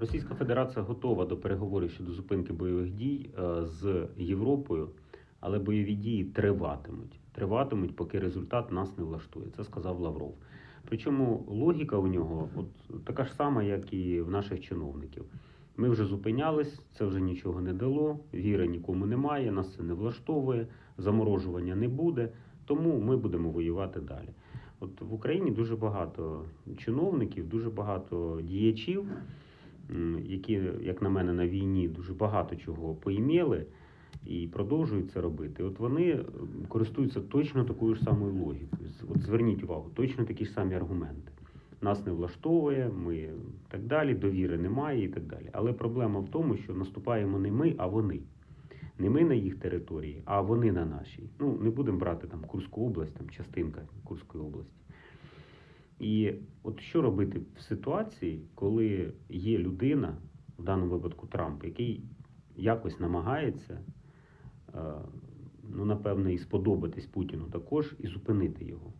Російська Федерація готова до переговорів щодо зупинки бойових дій е, з Європою, але бойові дії триватимуть. Триватимуть, поки результат нас не влаштує. Це сказав Лавров. Причому логіка у нього от така ж сама, як і в наших чиновників. Ми вже зупинялись, це вже нічого не дало, віри нікому немає, нас це не влаштовує, заморожування не буде, тому ми будемо воювати далі. От в Україні дуже багато чиновників, дуже багато діячів, які, як на мене, на війні дуже багато чого поіміли і продовжують це робити. От вони користуються точно такою ж самою логікою. От зверніть увагу, точно такі ж самі аргументи. Нас не влаштовує, ми так далі, довіри немає і так далі. Але проблема в тому, що наступаємо не ми, а вони. Не ми на їх території, а вони на нашій. Ну, не будемо брати там Курську область, там частинка Курської області. І от що робити в ситуації, коли є людина, в даному випадку Трамп, який якось намагається, е, ну, напевне, і сподобатись Путіну також, і зупинити його.